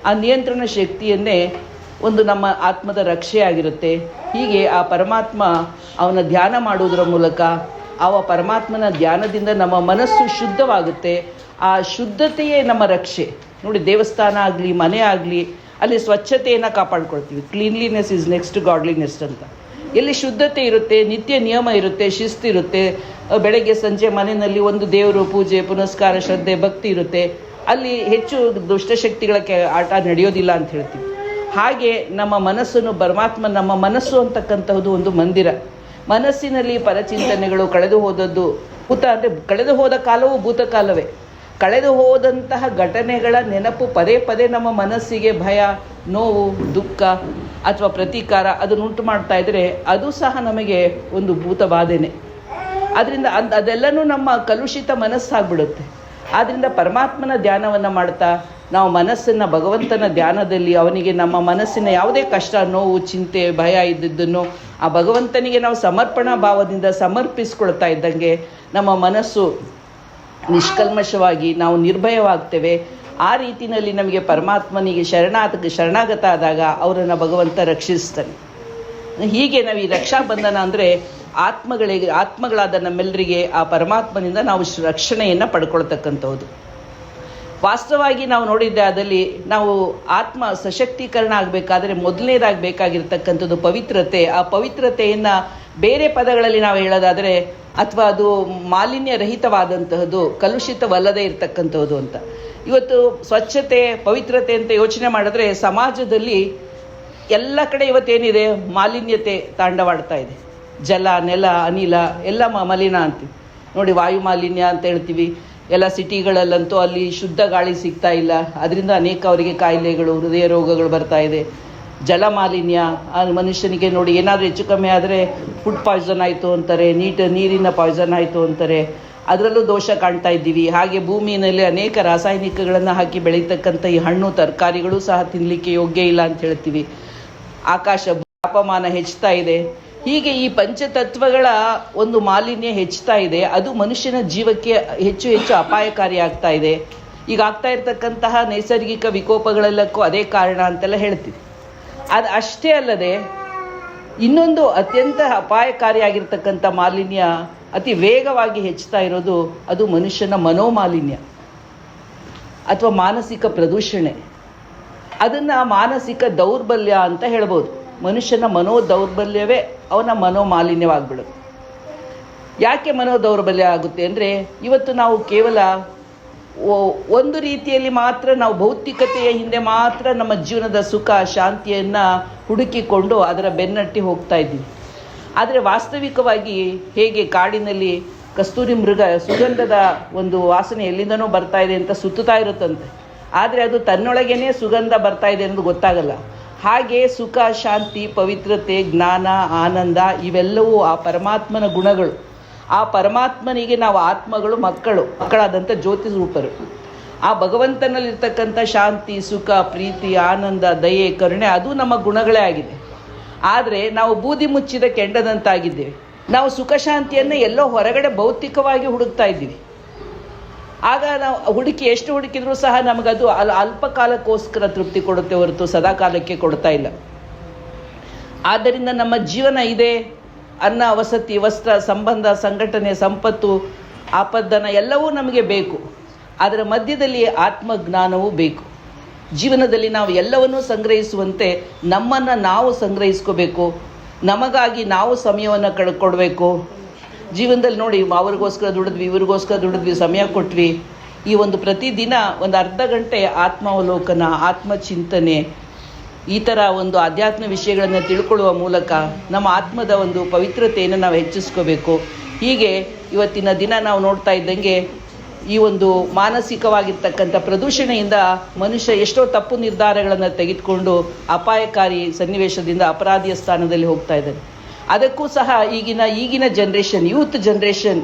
ಆ ನಿಯಂತ್ರಣ ಶಕ್ತಿಯನ್ನೇ ಒಂದು ನಮ್ಮ ಆತ್ಮದ ರಕ್ಷೆಯಾಗಿರುತ್ತೆ. ಹೀಗೆ ಆ ಪರಮಾತ್ಮ ಅವನ ಧ್ಯಾನ ಮಾಡುವುದರ ಮೂಲಕ ಅವ ಪರಮಾತ್ಮನ ಧ್ಯಾನದಿಂದ ನಮ್ಮ ಮನಸ್ಸು ಶುದ್ಧವಾಗುತ್ತೆ. ಆ ಶುದ್ಧತೆಯೇ ನಮ್ಮ ರಕ್ಷೆ. ನೋಡಿ ದೇವಸ್ಥಾನ ಆಗಲಿ, ಮನೆ ಆಗಲಿ ಅಲ್ಲಿ ಸ್ವಚ್ಛತೆಯನ್ನು ಕಾಪಾಡ್ಕೊಳ್ತೀವಿ. ಕ್ಲೀನ್ಲಿನೆಸ್ ಇಸ್ ನೆಕ್ಸ್ಟ್ ಗಾಡ್ಲಿನೆಸ್ ಅಂತ. ಎಲ್ಲಿ ಶುದ್ಧತೆ ಇರುತ್ತೆ, ನಿತ್ಯ ನಿಯಮ ಇರುತ್ತೆ, ಶಿಸ್ತು ಇರುತ್ತೆ ಬೆಳಗ್ಗೆ, ಸಂಜೆ ಮನೆಯಲ್ಲಿ ಒಂದು ದೇವರು, ಪೂಜೆ, ಪುನಸ್ಕಾರ, ಶ್ರದ್ಧೆ, ಭಕ್ತಿ ಇರುತ್ತೆ. ಅಲ್ಲಿ ಹೆಚ್ಚು ದುಷ್ಟಶಕ್ತಿಗಳ ಕೆ, ಆಟ ನಡೆಯೋದಿಲ್ಲ ಅಂತ ಹೇಳ್ತೀವಿ. ಹಾಗೆ ನಮ್ಮ ಮನಸ್ಸನ್ನು ಪರಮಾತ್ಮ, ನಮ್ಮ ಮನಸ್ಸು ಅಂತಕ್ಕಂಥದ್ದು ಒಂದು ಮಂದಿರ. ಮನಸ್ಸಿನಲ್ಲಿ ಪರಚಿಂತನೆಗಳು ಕಳೆದು ಹೋದದ್ದು ಭೂತ, ಅಂದರೆ ಕಳೆದು ಹೋದ ಕಾಲವೂ ಭೂತಕಾಲವೇ. ಕಳೆದು ಹೋದಂತಹ ಘಟನೆಗಳ ನೆನಪು ಪದೇ ಪದೇ ನಮ್ಮ ಮನಸ್ಸಿಗೆ ಭಯ, ನೋವು, ದುಃಖ ಅಥವಾ ಪ್ರತೀಕಾರ ಅದನ್ನು ಉಂಟು ಮಾಡ್ತಾ ಇದ್ದರೆ ಅದು ಸಹ ನಮಗೆ ಒಂದು ಭೂತ ಬಾಧೆನೆ ಅದರಿಂದ ಅದ್ ಅದೆಲ್ಲನೂ ನಮ್ಮ ಕಲುಷಿತ ಮನಸ್ಸಾಗ್ಬಿಡುತ್ತೆ. ಆದ್ದರಿಂದ ಪರಮಾತ್ಮನ ಧ್ಯಾನವನ್ನು ಮಾಡ್ತಾ, ನಾವು ಮನಸ್ಸನ್ನು ಭಗವಂತನ ಧ್ಯಾನದಲ್ಲಿ ಅವನಿಗೆ ನಮ್ಮ ಮನಸ್ಸಿನ ಯಾವುದೇ ಕಷ್ಟ, ನೋವು, ಚಿಂತೆ, ಭಯ ಇದ್ದಿದ್ದನ್ನು ಆ ಭಗವಂತನಿಗೆ ನಾವು ಸಮರ್ಪಣಾ ಭಾವದಿಂದ ಸಮರ್ಪಿಸ್ಕೊಳ್ತಾ ಇದ್ದಂಗೆ ನಮ್ಮ ಮನಸ್ಸು ನಿಷ್ಕಲ್ಮಶವಾಗಿ ನಾವು ನಿರ್ಭಯವಾಗ್ತೇವೆ. ಆ ರೀತಿಯಲ್ಲಿ ನಮಗೆ ಪರಮಾತ್ಮನಿಗೆ ಶರಣಾದ ಶರಣಾಗತ ಆದಾಗ ಅವರನ್ನು ಭಗವಂತ ರಕ್ಷಿಸ್ತಾನೆ. ಹೀಗೆ ನಾವು ಈ ರಕ್ಷಾಬಂಧನ ಅಂದರೆ ಆತ್ಮಗಳಿಗೆ, ಆತ್ಮಗಳಾದ ನಮ್ಮೆಲ್ಲರಿಗೆ ಆ ಪರಮಾತ್ಮನಿಂದ ನಾವು ರಕ್ಷಣೆಯನ್ನು ಪಡ್ಕೊಳ್ತಕ್ಕಂಥದ್ದು ವಾಸ್ತವವಾಗಿ ನಾವು ನೋಡಿದ್ದೆ ಅದಲ್ಲಿ ನಾವು ಆತ್ಮ ಸಶಕ್ತೀಕರಣ ಆಗಬೇಕಾದ್ರೆ ಮೊದಲನೇದಾಗಿ ಬೇಕಾಗಿರ್ತಕ್ಕಂಥದ್ದು ಪವಿತ್ರತೆ. ಆ ಪವಿತ್ರತೆಯನ್ನು ಬೇರೆ ಪದಗಳಲ್ಲಿ ನಾವು ಹೇಳೋದಾದರೆ ಅಥವಾ ಅದು ಮಾಲಿನ್ಯ ರಹಿತವಾದಂತಹದ್ದು ಕಲುಷಿತವಲ್ಲದೆ ಇರತಕ್ಕಂಥದ್ದು ಅಂತ. ಇವತ್ತು ಸ್ವಚ್ಛತೆ, ಪವಿತ್ರತೆ ಅಂತ ಯೋಚನೆ ಮಾಡಿದ್ರೆ ಸಮಾಜದಲ್ಲಿ ಎಲ್ಲ ಕಡೆ ಇವತ್ತೇನಿದೆ? ಮಾಲಿನ್ಯತೆ ತಾಂಡವಾಡ್ತಾ ಇದೆ. ಜಲ, ನೆಲ, ಅನಿಲ, ಎಲ್ಲ ಮಲಿನ ಅಂತೀವಿ. ನೋಡಿ ವಾಯು ಮಾಲಿನ್ಯ ಅಂತ ಹೇಳ್ತೀವಿ. ಎಲ್ಲ ಸಿಟಿಗಳಲ್ಲಂತೂ ಅಲ್ಲಿ ಶುದ್ಧ ಗಾಳಿ ಸಿಗ್ತಾ ಇಲ್ಲ. ಅದರಿಂದ ಅನೇಕ ಅವರಿಗೆ ಕಾಯಿಲೆಗಳು, ಹೃದಯ ರೋಗಗಳು ಬರ್ತಾ ಇದೆ. ಜಲ ಮಾಲಿನ್ಯ ಮನುಷ್ಯನಿಗೆ ನೋಡಿ ಏನಾದರೂ ಹೆಚ್ಚು ಕಮ್ಮಿ ಆದರೆ ಫುಡ್ ಪಾಯ್ಸನ್ ಆಯಿತು ಅಂತಾರೆ, ನೀಟ್, ನೀರಿನ ಪಾಯ್ಸನ್ ಆಯಿತು ಅಂತಾರೆ. ಅದರಲ್ಲೂ ದೋಷ ಕಾಣ್ತಾ ಇದ್ದೀವಿ. ಹಾಗೆ ಭೂಮಿಯಲ್ಲಿ ಅನೇಕ ರಾಸಾಯನಿಕಗಳನ್ನು ಹಾಕಿ ಬೆಳೀತಕ್ಕಂಥ ಈ ಹಣ್ಣು, ತರಕಾರಿಗಳು ಸಹ ತಿನ್ನಲಿಕ್ಕೆ ಯೋಗ್ಯ ಇಲ್ಲ ಅಂತ ಹೇಳ್ತೀವಿ. ಆಕಾಶ, ತಾಪಮಾನ ಹೆಚ್ಚುತ್ತಾ ಇದೆ. ಹೀಗೆ ಈ ಪಂಚತತ್ವಗಳ ಒಂದು ಮಾಲಿನ್ಯ ಹೆಚ್ಚುತ್ತಾ ಇದೆ. ಅದು ಮನುಷ್ಯನ ಜೀವಕ್ಕೆ ಹೆಚ್ಚು ಹೆಚ್ಚು ಅಪಾಯಕಾರಿ ಆಗ್ತಾ ಇದೆ. ಈಗ ಆಗ್ತಾ ಇರತಕ್ಕಂತಹ ನೈಸರ್ಗಿಕ ವಿಕೋಪಗಳೆಲ್ಲಕ್ಕೂ ಅದೇ ಕಾರಣ ಅಂತೆಲ್ಲ ಹೇಳ್ತೀವಿ. ಅದು ಅಷ್ಟೇ ಅಲ್ಲದೆ ಇನ್ನೊಂದು ಅತ್ಯಂತ ಅಪಾಯಕಾರಿಯಾಗಿರ್ತಕ್ಕಂಥ ಮಾಲಿನ್ಯ ಅತಿ ವೇಗವಾಗಿ ಹೆಚ್ಚುತ್ತಾ ಇರೋದು ಅದು ಮನುಷ್ಯನ ಮನೋಮಾಲಿನ್ಯ ಅಥವಾ ಮಾನಸಿಕ ಪ್ರದೂಷಣೆ. ಅದನ್ನು ಮಾನಸಿಕ ದೌರ್ಬಲ್ಯ ಅಂತ ಹೇಳ್ಬೋದು. ಮನುಷ್ಯನ ಮನೋ ದೌರ್ಬಲ್ಯವೇ ಅವನ ಮನೋಮಾಲಿನ್ಯವಾಗ್ಬಿಡುತ್ತೆ. ಯಾಕೆ ಮನೋ ದೌರ್ಬಲ್ಯ ಆಗುತ್ತೆ ಅಂದರೆ ಇವತ್ತು ನಾವು ಕೇವಲ ಒಂದು ರೀತಿಯಲ್ಲಿ ಮಾತ್ರ ನಾವು ಭೌತಿಕತೆಯ ಹಿಂದೆ ಮಾತ್ರ ನಮ್ಮ ಜೀವನದ ಸುಖ, ಶಾಂತಿಯನ್ನು ಹುಡುಕಿಕೊಂಡು ಅದರ ಬೆನ್ನಟ್ಟಿ ಹೋಗ್ತಾ ಇದ್ದೀವಿ. ಆದರೆ ವಾಸ್ತವಿಕವಾಗಿ ಹೇಗೆ ಕಾಡಿನಲ್ಲಿ ಕಸ್ತೂರಿ ಮೃಗ ಸುಗಂಧದ ಒಂದು ವಾಸನೆ ಎಲ್ಲಿಂದನೂ ಬರ್ತಾ ಇದೆ ಅಂತ ಸುತ್ತುತ್ತಾ ಇರುತ್ತಂತೆ. ಆದರೆ ಅದು ತನ್ನೊಳಗೇನೆ ಸುಗಂಧ ಬರ್ತಾ ಇದೆ ಅನ್ನೋದು ಗೊತ್ತಾಗಲ್ಲ. ಹಾಗೆ ಸುಖ, ಶಾಂತಿ, ಪವಿತ್ರತೆ, ಜ್ಞಾನ, ಆನಂದ ಇವೆಲ್ಲವೂ ಆ ಪರಮಾತ್ಮನ ಗುಣಗಳು. ಆ ಪರಮಾತ್ಮನಿಗೆ ನಾವು ಆತ್ಮಗಳು, ಮಕ್ಕಳು, ಮಕ್ಕಳಾದಂಥ ಜ್ಯೋತಿ ರೂಪರು. ಆ ಭಗವಂತನಲ್ಲಿರ್ತಕ್ಕಂಥ ಶಾಂತಿ, ಸುಖ, ಪ್ರೀತಿ, ಆನಂದ, ದಯೆ, ಕರುಣೆ ಅದು ನಮ್ಮ ಗುಣಗಳೇ ಆಗಿದೆ. ಆದರೆ ನಾವು ಬೂದಿ ಮುಚ್ಚಿದ ಕೆಂಡದಂತಾಗಿದ್ದೇವೆ. ನಾವು ಸುಖ ಶಾಂತಿಯನ್ನು ಎಲ್ಲೋ ಹೊರಗಡೆ ಭೌತಿಕವಾಗಿ ಹುಡುಕ್ತಾ ಇದ್ದೀವಿ. ಆಗ ನಾವು ಹುಡುಕಿ ಎಷ್ಟು ಹುಡುಕಿದ್ರೂ ಸಹ ನಮಗದು ಅಲ್ ಅಲ್ಪಕಾಲಕ್ಕೋಸ್ಕರ ತೃಪ್ತಿ ಕೊಡುತ್ತೆ ಹೊರತು ಸದಾಕಾಲಕ್ಕೆ ಕೊಡ್ತಾ ಇಲ್ಲ. ಆದ್ದರಿಂದ ನಮ್ಮ ಜೀವನ ಇದೆ. ಅನ್ನ, ವಸತಿ, ವಸ್ತ್ರ, ಸಂಬಂಧ, ಸಂಘಟನೆ, ಸಂಪತ್ತು, ಆಪದ್ದನ ಎಲ್ಲವೂ ನಮಗೆ ಬೇಕು. ಅದರ ಮಧ್ಯದಲ್ಲಿ ಆತ್ಮಜ್ಞಾನವೂ ಬೇಕು. ಜೀವನದಲ್ಲಿ ನಾವು ಎಲ್ಲವನ್ನೂ ಸಂಗ್ರಹಿಸುವಂತೆ ನಮ್ಮನ್ನು ನಾವು ಸಂಗ್ರಹಿಸ್ಕೋಬೇಕು. ನಮಗಾಗಿ ನಾವು ಸಮಯವನ್ನು ಕಳ್ಕೊಡ್ಬೇಕು. ಜೀವನದಲ್ಲಿ ನೋಡಿ ಅವ್ರಿಗೋಸ್ಕರ ದುಡಿದ್ವಿ, ಇವ್ರಿಗೋಸ್ಕರ ದುಡಿದ್ವಿ, ಸಮಯ ಕೊಟ್ವಿ. ಈ ಒಂದು ಪ್ರತಿದಿನ ಒಂದು ಅರ್ಧ ಗಂಟೆ ಆತ್ಮಾವಲೋಕನ, ಆತ್ಮಚಿಂತನೆ, ಈ ಥರ ಒಂದು ಆಧ್ಯಾತ್ಮ ವಿಷಯಗಳನ್ನು ತಿಳ್ಕೊಳ್ಳುವ ಮೂಲಕ ನಮ್ಮ ಆತ್ಮದ ಒಂದು ಪವಿತ್ರತೆಯನ್ನು ನಾವು ಹೆಚ್ಚಿಸ್ಕೋಬೇಕು. ಹೀಗೆ ಇವತ್ತಿನ ದಿನ ನಾವು ನೋಡ್ತಾ ಇದ್ದಂಗೆ ಈ ಒಂದು ಮಾನಸಿಕವಾಗಿರ್ತಕ್ಕಂಥ ಪ್ರದೂಷಣೆಯಿಂದ ಮನುಷ್ಯ ಎಷ್ಟೋ ತಪ್ಪು ನಿರ್ಧಾರಗಳನ್ನು ತೆಗೆದುಕೊಂಡು ಅಪಾಯಕಾರಿ ಸನ್ನಿವೇಶದಿಂದ ಅಪರಾಧಿಯ ಸ್ಥಾನದಲ್ಲಿ ಹೋಗ್ತಾ ಇದ್ದಾನೆ. ಅದಕ್ಕೂ ಸಹ ಈಗಿನ ಈಗಿನ ಜನ್ರೇಷನ್ ಯೂತ್ ಜನ್ರೇಷನ್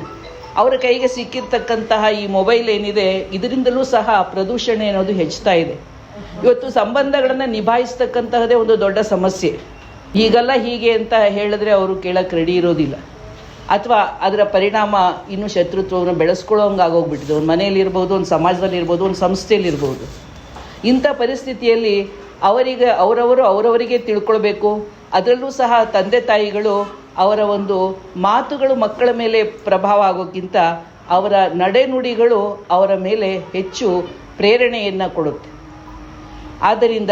ಅವರ ಕೈಗೆ ಸಿಕ್ಕಿರ್ತಕ್ಕಂತಹ ಈ ಮೊಬೈಲ್ ಏನಿದೆ, ಇದರಿಂದಲೂ ಸಹ ಪ್ರದೂಷಣೆ ಅನ್ನೋದು ಹೆಚ್ಚುತ್ತಾ ಇದೆ. ಇವತ್ತು ಸಂಬಂಧಗಳನ್ನು ನಿಭಾಯಿಸ್ತಕ್ಕಂತಹದೇ ಒಂದು ದೊಡ್ಡ ಸಮಸ್ಯೆ. ಈಗೆಲ್ಲ ಹೀಗೆ ಅಂತ ಹೇಳಿದ್ರೆ ಅವರು ಕೇಳಕ್ಕೆ ರೆಡಿ ಇರೋದಿಲ್ಲ. ಅಥವಾ ಅದರ ಪರಿಣಾಮ ಇನ್ನು ಶತ್ರುತ್ವವನ್ನು ಬೆಳೆಸ್ಕೊಳ್ಳೋಂಗೆ ಆಗೋಗ್ಬಿಟ್ಟಿದೆ ಒಂದು ಮನೆಯಲ್ಲಿ ಇರ್ಬೋದು ಒಂದು ಸಮಾಜದಲ್ಲಿ ಇರ್ಬೋದು ಒಂದು ಸಂಸ್ಥೆಯಲ್ಲಿ ಇರ್ಬೋದು ಇಂಥ ಪರಿಸ್ಥಿತಿಯಲ್ಲಿ ಅವರಿಗೆ, ಅವರವರು ಅವರವರಿಗೆ ತಿಳ್ಕೊಳ್ಬೇಕು. ಅದರಲ್ಲೂ ಸಹ ತಂದೆ ತಾಯಿಗಳು ಅವರ ಒಂದು ಮಾತುಗಳು ಮಕ್ಕಳ ಮೇಲೆ ಪ್ರಭಾವ ಆಗೋಕ್ಕಿಂತ ಅವರ ನಡೆನುಡಿಗಳು ಅವರ ಮೇಲೆ ಹೆಚ್ಚು ಪ್ರೇರಣೆಯನ್ನು ಕೊಡುತ್ತೆ. ಆದ್ದರಿಂದ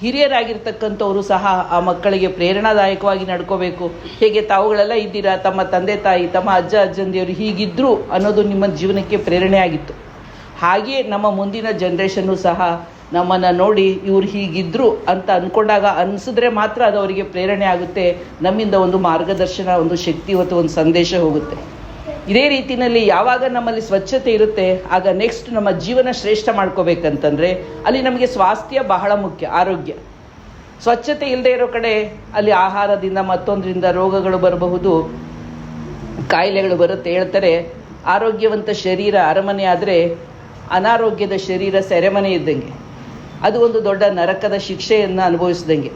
ಹಿರಿಯರಾಗಿರ್ತಕ್ಕಂಥವರು ಸಹ ಆ ಮಕ್ಕಳಿಗೆ ಪ್ರೇರಣಾದಾಯಕವಾಗಿ ನಡ್ಕೋಬೇಕು. ಹೇಗೆ ತಾವುಗಳೆಲ್ಲ ಇದ್ದೀರಾ? ತಮ್ಮ ತಂದೆ ತಾಯಿ, ತಮ್ಮ ಅಜ್ಜ ಅಜ್ಜಂದಿಯವರು ಹೀಗಿದ್ರು ಅನ್ನೋದು ನಿಮ್ಮ ಜೀವನಕ್ಕೆ ಪ್ರೇರಣೆ ಆಗಿತ್ತು. ಹಾಗೆಯೇ ನಮ್ಮ ಮುಂದಿನ ಜನ್ರೇಷನ್ನು ಸಹ ನಮ್ಮನ್ನು ನೋಡಿ ಇವ್ರು ಹೀಗಿದ್ರು ಅಂತ ಅಂದ್ಕೊಂಡಾಗ ಅನಿಸಿದ್ರೆ ಮಾತ್ರ ಅದು ಅವರಿಗೆ ಪ್ರೇರಣೆ ಆಗುತ್ತೆ, ನಮ್ಮಿಂದ ಒಂದು ಮಾರ್ಗದರ್ಶನ, ಒಂದು ಶಕ್ತಿ ಹೊತ್ತು ಒಂದು ಸಂದೇಶ ಹೋಗುತ್ತೆ. ಇದೇ ರೀತಿಯಲ್ಲಿ ಯಾವಾಗ ನಮ್ಮಲ್ಲಿ ಸ್ವಚ್ಛತೆ ಇರುತ್ತೆ, ಆಗ ನೆಕ್ಸ್ಟ್ ನಮ್ಮ ಜೀವನ ಶ್ರೇಷ್ಠ ಮಾಡ್ಕೋಬೇಕಂತಂದರೆ ಅಲ್ಲಿ ನಮಗೆ ಸ್ವಾಸ್ಥ್ಯ ಬಹಳ ಮುಖ್ಯ, ಆರೋಗ್ಯ. ಸ್ವಚ್ಛತೆ ಇಲ್ಲದೆ ಇರೋ ಕಡೆ ಅಲ್ಲಿ ಆಹಾರದಿಂದ ಮತ್ತೊಂದರಿಂದ ರೋಗಗಳು ಬರಬಹುದು, ಕಾಯಿಲೆಗಳು ಬರುತ್ತೆ. ಹೇಳ್ತಾರೆ, ಆರೋಗ್ಯವಂತ ಶರೀರ ಅರಮನೆ ಆದರೆ ಅನಾರೋಗ್ಯದ ಶರೀರ ಸೆರೆಮನೆ ಇದ್ದಂಗೆ. ಅದು ಒಂದು ದೊಡ್ಡ ನರಕದ ಶಿಕ್ಷೆಯನ್ನು ಅನುಭವಿಸಿದಂಗೆ.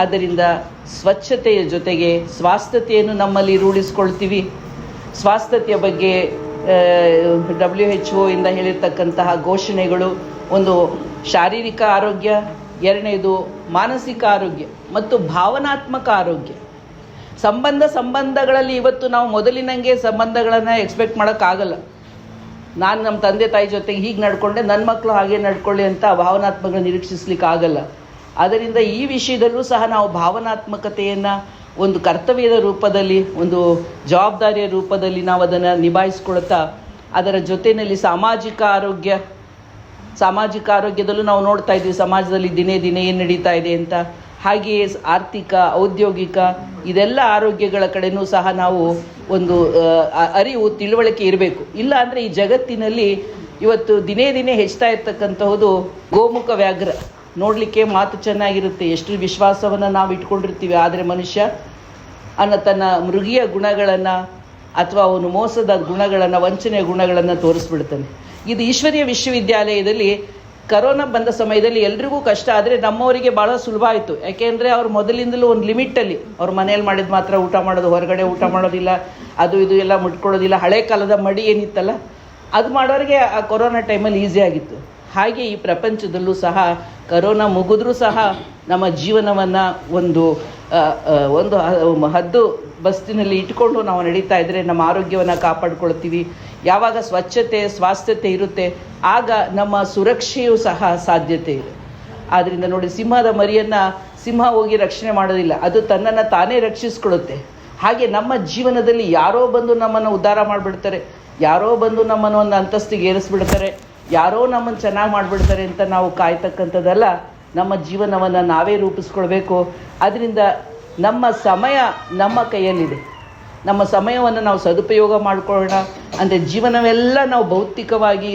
ಆದ್ದರಿಂದ ಸ್ವಚ್ಛತೆಯ ಜೊತೆಗೆ ಸ್ವಾಸ್ಥತೆಯನ್ನು ನಮ್ಮಲ್ಲಿ ರೂಢಿಸ್ಕೊಳ್ತೀವಿ. ಸ್ವಾಸ್ಥತೆಯ ಬಗ್ಗೆ ಡಬ್ಲ್ಯೂ ಎಚ್ ಒ ಇಂದ ಹೇಳಿರ್ತಕ್ಕಂತಹ ಘೋಷಣೆಗಳು, ಒಂದು ಶಾರೀರಿಕ ಆರೋಗ್ಯ, ಎರಡನೇದು ಮಾನಸಿಕ ಆರೋಗ್ಯ ಮತ್ತು ಭಾವನಾತ್ಮಕ ಆರೋಗ್ಯ. ಸಂಬಂಧ ಸಂಬಂಧಗಳಲ್ಲಿ ಇವತ್ತು ನಾವು ಮೊದಲಿನಂಗೆ ಸಂಬಂಧಗಳನ್ನು ಎಕ್ಸ್ಪೆಕ್ಟ್ ಮಾಡೋಕ್ಕಾಗಲ್ಲ. ನಾನು ನಮ್ಮ ತಂದೆ ತಾಯಿ ಜೊತೆಗೆ ಹೀಗೆ ನಡ್ಕೊಂಡೆ ನನ್ನ ಮಕ್ಕಳು ಹಾಗೆ ನಡ್ಕೊಳ್ಳಿ ಅಂತ ಭಾವನಾತ್ಮಕ ನಿರೀಕ್ಷಿಸ್ಲಿಕ್ಕೆ ಆಗಲ್ಲ ಅದರಿಂದ ಈ ವಿಷಯದಲ್ಲೂ ಸಹ ನಾವು ಭಾವನಾತ್ಮಕತೆಯನ್ನು ಒಂದು ಕರ್ತವ್ಯದ ರೂಪದಲ್ಲಿ, ಒಂದು ಜವಾಬ್ದಾರಿಯ ರೂಪದಲ್ಲಿ ನಾವು ಅದನ್ನು ನಿಭಾಯಿಸ್ಕೊಳ್ತಾ, ಅದರ ಜೊತೆಯಲ್ಲಿ ಸಾಮಾಜಿಕ ಆರೋಗ್ಯ, ಸಾಮಾಜಿಕ ಆರೋಗ್ಯದಲ್ಲೂ ನಾವು ನೋಡ್ತಾ ಇದ್ದೀವಿ, ಸಮಾಜದಲ್ಲಿ ದಿನೇ ದಿನೇ ಏನು ನಡೀತಾ ಇದೆ ಅಂತ. ಹಾಗೆಯೇ ಆರ್ಥಿಕ, ಔದ್ಯೋಗಿಕ, ಇದೆಲ್ಲ ಆರೋಗ್ಯಗಳ ಕಡೆನೂ ಸಹ ನಾವು ಒಂದು ಅರಿವು, ತಿಳುವಳಿಕೆ ಇರಬೇಕು. ಇಲ್ಲ ಅಂದರೆ ಈ ಜಗತ್ತಿನಲ್ಲಿ ಇವತ್ತು ದಿನೇ ದಿನೇ ಹೆಚ್ಚುತ್ತಾ ಇರ್ತಕ್ಕಂಥದ್ದು ಗೋಮುಖ ವ್ಯಾಘ್ರ. ನೋಡಲಿಕ್ಕೆ ಮಾತು ಚೆನ್ನಾಗಿರುತ್ತೆ. ಎಷ್ಟು ವಿಶ್ವಾಸವನ್ನು ನಾವು ಇಟ್ಕೊಂಡಿರ್ತೀವಿ. ಆದರೆ ಮನುಷ್ಯ ಅನ್ನ ತನ್ನ ಮೃಗೀಯ ಗುಣಗಳನ್ನು ಅಥವಾ ಅವನು ಮೋಸದ ಗುಣಗಳನ್ನು, ವಂಚನೆಯ ಗುಣಗಳನ್ನು ತೋರಿಸ್ಬಿಡ್ತಾನೆ. ಇದು ಈಶ್ವರೀಯ ವಿಶ್ವವಿದ್ಯಾಲಯದಲ್ಲಿ ಕರೋನಾ ಬಂದ ಸಮಯದಲ್ಲಿ ಎಲ್ರಿಗೂ ಕಷ್ಟ ಆದರೆ ನಮ್ಮವರಿಗೆ ಭಾಳ ಸುಲಭ ಆಯಿತು. ಯಾಕೆಂದರೆ ಅವ್ರು ಮೊದಲಿಂದಲೂ ಒಂದು ಲಿಮಿಟಲ್ಲಿ ಅವ್ರ ಮನೇಲಿ ಮಾಡಿದ ಮಾತ್ರ ಊಟ ಮಾಡೋದು, ಹೊರಗಡೆ ಊಟ ಮಾಡೋದಿಲ್ಲ, ಅದು ಇದು ಎಲ್ಲ ಮುಟ್ಕೊಳ್ಳೋದಿಲ್ಲ, ಹಳೆ ಕಾಲದ ಮಡಿ ಏನಿತ್ತಲ್ಲ, ಅದು ಮಾಡೋರಿಗೆ ಆ ಕೊರೋನಾ ಟೈಮಲ್ಲಿ ಈಸಿ ಆಗಿತ್ತು. ಹಾಗೆ ಈ ಪ್ರಪಂಚದಲ್ಲೂ ಸಹ ಕರೋನಾ ಮುಗಿದ್ರೂ ಸಹ ನಮ್ಮ ಜೀವನವನ್ನು ಒಂದು ಒಂದು ಹದ್ದು ಬಸ್ತಿನಲ್ಲಿ ಇಟ್ಕೊಂಡು ನಾವು ನಡೀತಾ ಇದ್ದರೆ ನಮ್ಮ ಆರೋಗ್ಯವನ್ನು ಕಾಪಾಡ್ಕೊಳ್ತೀವಿ. ಯಾವಾಗ ಸ್ವಚ್ಛತೆ, ಸ್ವಾಸ್ಥ್ಯತೆ ಇರುತ್ತೆ, ಆಗ ನಮ್ಮ ಸುರಕ್ಷೆಯೂ ಸಹ ಸಾಧ್ಯತೆ ಇದೆ. ಆದ್ದರಿಂದ ನೋಡಿ, ಸಿಂಹದ ಮರಿಯನ್ನು ಸಿಂಹ ಹೋಗಿ ರಕ್ಷಣೆ ಮಾಡೋದಿಲ್ಲ. ಅದು ತನ್ನನ್ನು ತಾನೇ ರಕ್ಷಿಸ್ಕೊಳ್ಳುತ್ತೆ. ಹಾಗೆ ನಮ್ಮ ಜೀವನದಲ್ಲಿ ಯಾರೋ ಬಂದು ನಮ್ಮನ್ನು ಉದ್ಧಾರ ಮಾಡಿಬಿಡ್ತಾರೆ, ಯಾರೋ ಬಂದು ನಮ್ಮನ್ನು ಒಂದು ಅಂತಸ್ತಿಗೆ ಏರಿಸ್ಬಿಡ್ತಾರೆ, ಯಾರೋ ನಮ್ಮನ್ನು ಚೆನ್ನಾಗಿ ಮಾಡಿಬಿಡ್ತಾರೆ ಅಂತ ನಾವು ಕಾಯ್ತಕ್ಕಂಥದ್ದಲ್ಲ, ನಮ್ಮ ಜೀವನವನ್ನು ನಾವೇ ರೂಪಿಸ್ಕೊಳ್ಬೇಕು. ಅದರಿಂದ ನಮ್ಮ ಸಮಯ ನಮ್ಮ ಕೈಯಲ್ಲಿದೆ. ನಮ್ಮ ಸಮಯವನ್ನು ನಾವು ಸದುಪಯೋಗ ಮಾಡಿಕೊಳ್ಳೋಣ ಅಂದರೆ ಜೀವನವೆಲ್ಲ ನಾವು ಭೌತಿಕವಾಗಿ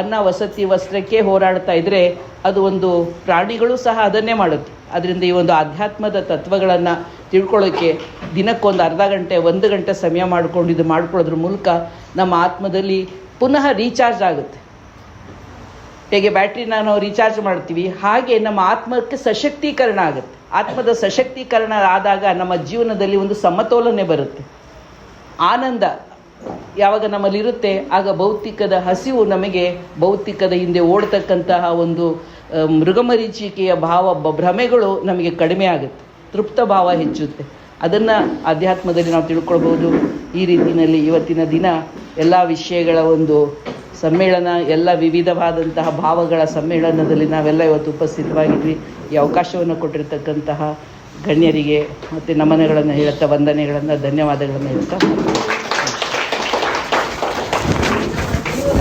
ಅನ್ನ, ವಸತಿ, ವಸ್ತ್ರಕ್ಕೆ ಹೋರಾಡ್ತಾ ಇದ್ದರೆ ಅದು ಒಂದು ಪ್ರಾಣಿಗಳು ಸಹ ಅದನ್ನೇ ಮಾಡುತ್ತೆ. ಅದರಿಂದ ಈ ಒಂದು ಆಧ್ಯಾತ್ಮದ ತತ್ವಗಳನ್ನು ತಿಳ್ಕೊಳ್ಳೋಕ್ಕೆ ದಿನಕ್ಕೊಂದು ಅರ್ಧ ಗಂಟೆ, ಒಂದು ಗಂಟೆ ಸಮಯ ಮಾಡಿಕೊಂಡು ಇದು ಮಾಡ್ಕೊಳ್ಳೋದ್ರ ಮೂಲಕ ನಮ್ಮ ಆತ್ಮದಲ್ಲಿ ಪುನಃ ರೀಚಾರ್ಜ್ ಆಗುತ್ತೆ. ಹೇಗೆ ಬ್ಯಾಟ್ರಿನ ನಾವು ರೀಚಾರ್ಜ್ ಮಾಡ್ತೀವಿ, ಹಾಗೆ ನಮ್ಮ ಆತ್ಮಕ್ಕೆ ಸಶಕ್ತೀಕರಣ ಆಗುತ್ತೆ. ಆತ್ಮದ ಸಶಕ್ತೀಕರಣ ಆದಾಗ ನಮ್ಮ ಜೀವನದಲ್ಲಿ ಒಂದು ಸಮತೋಲನೆ ಬರುತ್ತೆ. ಆನಂದ ಯಾವಾಗ ನಮ್ಮಲ್ಲಿರುತ್ತೆ ಆಗ ಭೌತಿಕದ ಹಸಿವು ನಮಗೆ ಭೌತಿಕದ ಹಿಂದೆ ಓಡ್ತಕ್ಕಂತಹ ಒಂದು ಮೃಗಮರೀಚಿಕೆಯ ಭಾವ ಭ್ರಮೆಗಳು ನಮಗೆ ಕಡಿಮೆ ಆಗುತ್ತೆ, ತೃಪ್ತ ಭಾವ ಹೆಚ್ಚುತ್ತೆ. ಅದನ್ನು ಅಧ್ಯಾತ್ಮದಲ್ಲಿ ನಾವು ತಿಳ್ಕೊಳ್ಬೋದು ಈ ರೀತಿಯಲ್ಲಿ ಇವತ್ತಿನ ದಿನ ಎಲ್ಲ ವಿಷಯಗಳ ಒಂದು ಸಮ್ಮೇಳನ, ಎಲ್ಲ ವಿವಿಧವಾದಂತಹ ಭಾವಗಳ ಸಮ್ಮೇಳನದಲ್ಲಿ ನಾವೆಲ್ಲ ಇವತ್ತು ಉಪಸ್ಥಿತವಾಗಿದ್ವಿ. ಈ ಅವಕಾಶವನ್ನು ಕೊಟ್ಟಿರ್ತಕ್ಕಂತಹ ಗಣ್ಯರಿಗೆ ಮತ್ತು ನಮನಗಳನ್ನು ಹೇಳುತ್ತಾ ವಂದನೆಗಳನ್ನು ಧನ್ಯವಾದಗಳನ್ನು ಹೇಳ್ತಾ